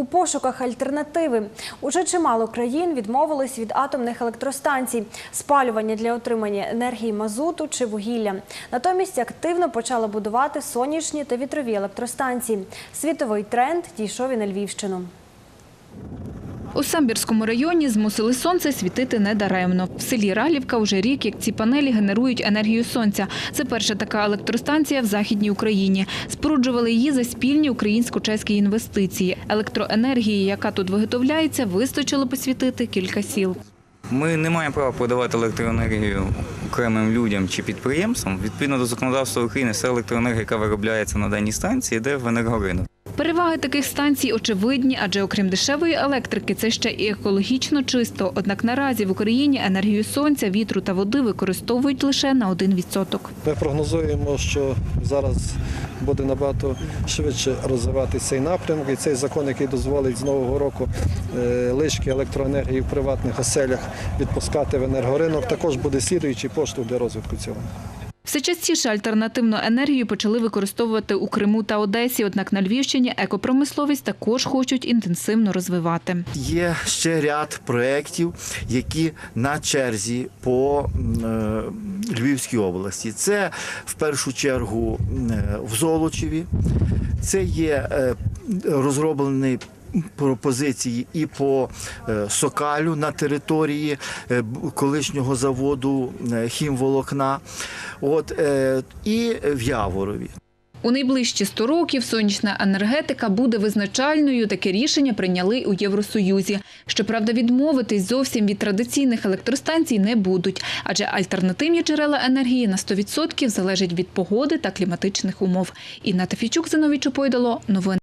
у пошуках альтернативи. Уже чимало країн відмовились від атомних електростанцій, спалювання для отримання енергії мазуту чи вугілля. Натомість активно почали будувати сонячні та вітрові електростанції. Світовий тренд дійшов і на Львівщину. У Самбірському районі змусили сонце світити недаремно. В селі Ралівка вже рік, як ці панелі генерують енергію сонця. Це перша така електростанція в Західній Україні. Споруджували її за спільні українсько-чеські інвестиції. Електроенергії, яка тут виготовляється, вистачило посвітити кілька сіл. Ми не маємо права продавати електроенергію окремим людям чи підприємствам. Відповідно до законодавства України, вся електроенергія, яка виробляється на даній станції, йде в енергоринок. Переваги таких станцій очевидні, адже окрім дешевої електрики, це ще і екологічно чисто. Однак наразі в Україні енергію сонця, вітру та води використовують лише на 1%. Ми прогнозуємо, що зараз буде набагато швидше розвиватися цей напрямок. І цей закон, який дозволить з нового року е, лишки електроенергії в приватних оселях відпускати в енергоринок, також буде слідуючий поштовх для розвитку цього. Все частіше альтернативну енергію почали використовувати у Криму та Одесі. Однак на Львівщині екопромисловість також хочуть інтенсивно розвивати. Є ще ряд проєктів, які на черзі по е, Львівській області. Це в першу чергу е, в Золочеві, це є е, розроблені пропозиції і по е, Сокалю на території е, колишнього заводу е, хімволокна, от, і в Яворові. У найближчі 100 років сонячна енергетика буде визначальною. Таке рішення прийняли у Євросоюзі. Щоправда, відмовитись зовсім від традиційних електростанцій не будуть, адже альтернативні джерела енергії на 100% залежать від погоди та кліматичних умов. Інна Тафійчук, Зиновій Чопойдало. Новини.